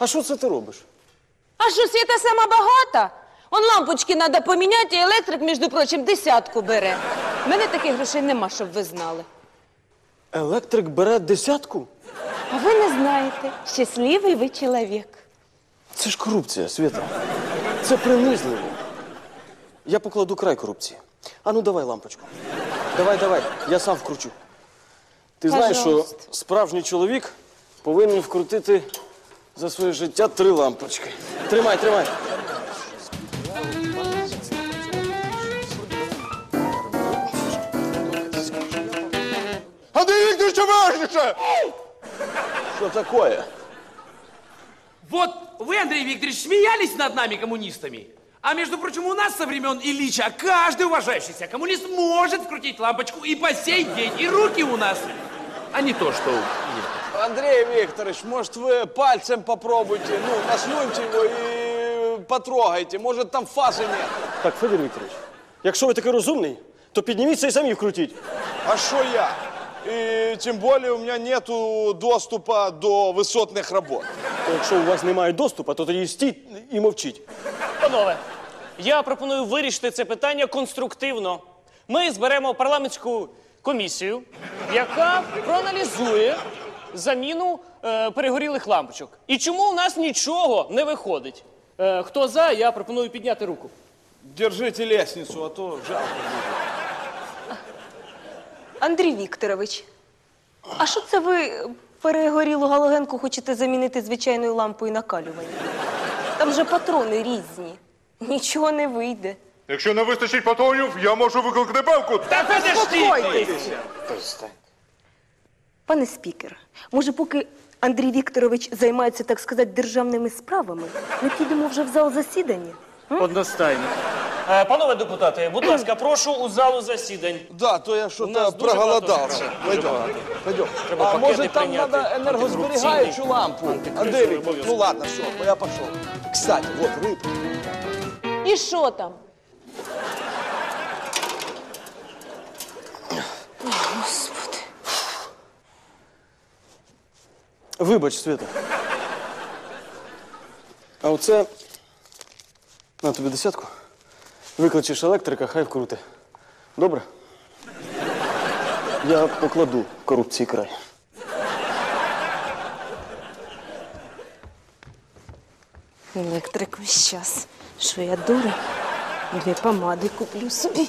А що це ти робиш? А що, світа сама багата? Он лампочки треба поміняти, і електрик, між прочим, десятку бере. У мене таких грошей нема, щоб ви знали. Електрик бере десятку? А ви не знаєте, щасливий ви чоловік. Це ж корупція, Свята. Це принизливо. Я покладу край корупції. А ну давай лампочку. Давай, давай, я сам вкручу. Ти знаєш, що Пожалуйста. справжній чоловік повинен вкрутити за своє життя три лампочки. Тримай, тримай. Андрій Вікторович, важніше! Що таке? Вот вы, Андрей Викторович, смеялись над нами, коммунистами. А между прочим, у нас со времен Ильича каждый уважающийся коммунист может вкрутить лампочку и по сей день, и руки у нас, а не то, что... нет. Андрей Викторович, может, вы пальцем попробуйте, ну, наснуйте его и потрогайте. Может, там фазы нет. Так, Федір Вікторович, якщо ви такий розумний, то підніміться і самі вкрутіть. А что я? И тем более у меня нету доступа до высотных работ. То якщо у вас немає доступу, то тоді стіть і мовчіть. Панове, я пропоную вирішити це питання конструктивно. Ми зберемо парламентську комісію, яка проаналізує заміну е, перегорілих лампочок. І чому у нас нічого не виходить? Е, хто за, я пропоную підняти руку. Держите лестницу, а то жалко будет. Андрій Вікторович, а що це ви перегорілу галогенку хочете замінити звичайною лампою накалювання? Там же патрони різні. Нічого не вийде. Якщо не вистачить патронів, я можу викликати певку. Та подождіть! Пане спікер, може, поки Андрій Вікторович займається, так сказати, державними справами, ми підемо вже в зал засідання? Одностайно. Е, панове депутати, будь ласка, прошу у залу засідань. Да, то я У что-то нас дуже багато Пойдем, пойдем. Треба А пакети может, там прийняти, энергосберегающую антикорупційний, лампу? антикризовий Викторович, ну ладно, все, я пошел. Кстати, вот рыбка. І що там? Вибач, Свята. А оце на тобі десятку. Викличеш електрика, хай вкрути. Добре? Я покладу корупції край. Електрик весь час. Що я дура? Дві помади куплю собі.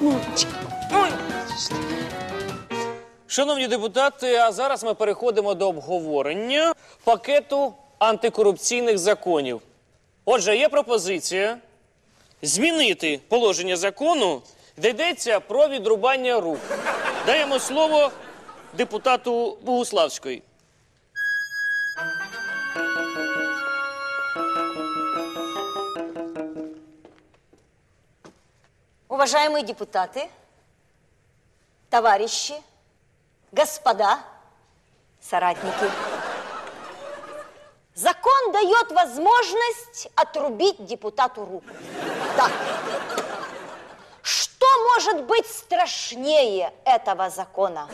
Мамочка. Ой. Шановні депутати, а зараз ми переходимо до обговорення пакету антикорупційних законів. Отже, є пропозиція змінити положення закону, де йдеться про відрубання рук. Даємо слово депутату Богуславської. Уважаемые депутаты, товарищи, господа, соратники, закон дает возможность отрубить депутату руку. Да. Что может быть страшнее этого закона?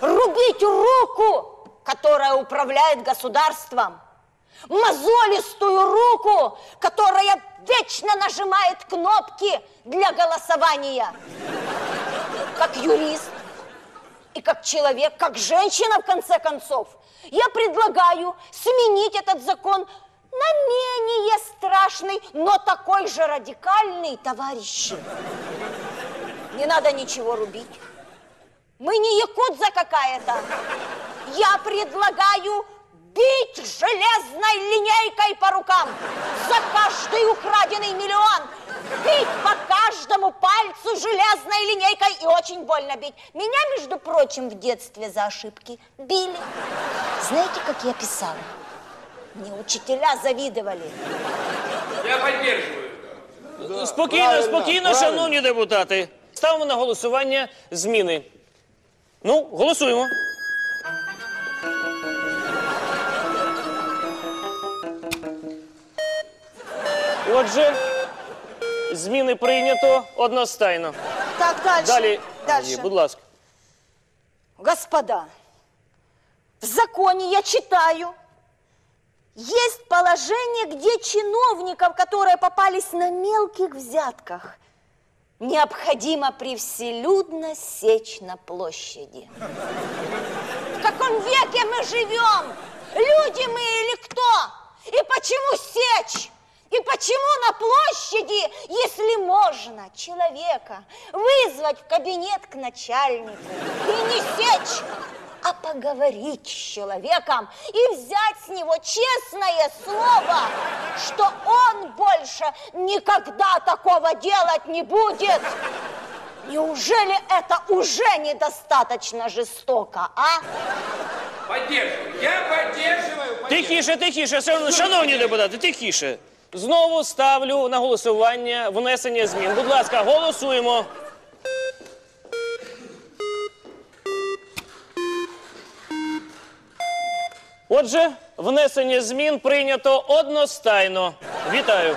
Рубить руку, которая управляет государством. Мозолистую руку, которая вечно нажимает кнопки для голосования. Как юрист и как человек, как женщина, в конце концов, я предлагаю сменить этот закон на менее страшный, но такой же радикальный, товарищи. Не надо ничего рубить. Мы не якудза какая-то. Я предлагаю бить железной линейкой по рукам за каждый украденный миллион. Бить по каждому пальцу железной линейкой и очень больно бить. Меня, между прочим, в детстве за ошибки били. Знаете, как я писала? Мне учителя завидовали. Я поддерживаю. Спокійно, правильно, спокійно, правильно. шановні депутати. Ставимо на голосування зміни. Ну, голосуємо. Отже, зміни прийнято одностайно. Так, дальше. Далі, Дальше. Ні, будь ласка. Господа, в законе я читаю, есть положение, где чиновников, которые попались на мелких взятках, необходимо привселюдно сечь на площади. В каком веке мы живем? Люди мы или площади, если можно человека вызвать в кабинет к начальнику и не сечь, а поговорить с человеком и взять с него честное слово, что он больше никогда такого делать не будет? Неужели это уже недостаточно жестоко, а? Поддерживаю. Я поддерживаю. поддерживаю. Тихіше, тихіше, шан- шановні депутати, тихіше. Знову ставлю на голосування внесення змін. Будь ласка, голосуємо. Отже, внесення змін прийнято одностайно. Вітаю.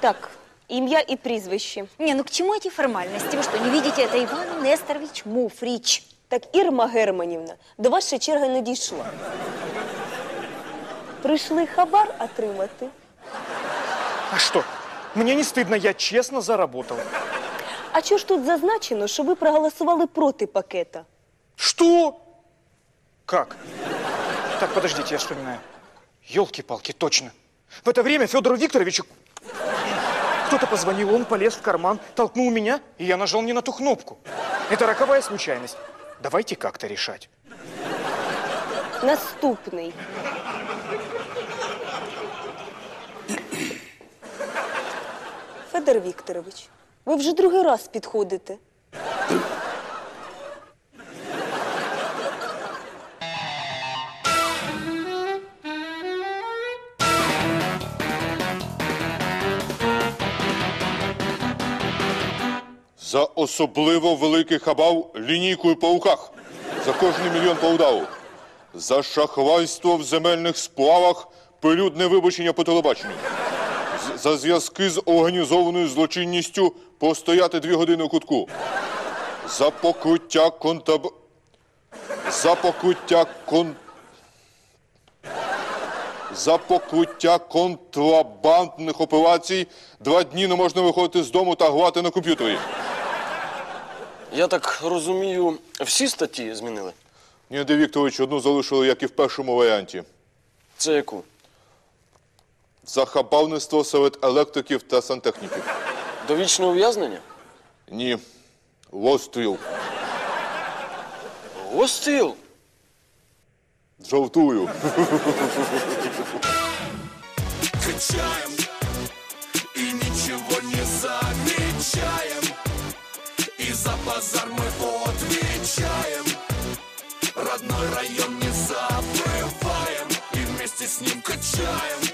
Так, ім'я і прізвище. Не, ну к чему эти формальности? Вы что, не видите, это Иван Несторович Муфрич. Так, Ірма Германівна, до вас ще черга не дійшла. Прийшли хабар отримати. А что? Мне не стыдно, я честно заработал. А чого ж тут зазначено, що ви проголосували проти пакета? Что? Как? Так, подождите, я вспоминаю. Елки-палки, точно. В это время Федору Викторовичу кто-то позвонил, он полез в карман, толкнул меня, и я нажал не на ту кнопку. Это роковая случайность. Давайте как-то решать. Наступний. Федор Вікторович, ви вже другий раз підходите. За особливо великий хабав лінійкою по руках. За кожний мільйон по удаву. За шахрайство в земельних сплавах прилюдне вибачення по телебаченню. За зв'язки з організованою злочинністю постояти дві години у кутку. За покриття контаб... За покриття кон... За покриття контрабандних операцій два дні не можна виходити з дому та грати на комп'ютері. Я так розумію, всі статті змінили. Ні, Андрій Вікторович, одну залишили, як і в першому варіанті. Це яку? За хабарництво серед електриків та сантехніків. Довічне ув'язнення? Ні. Розстріл. Гостил. Жартую. качаем за базар мы отвечаем Родной район не забываем. И вместе с ним качаем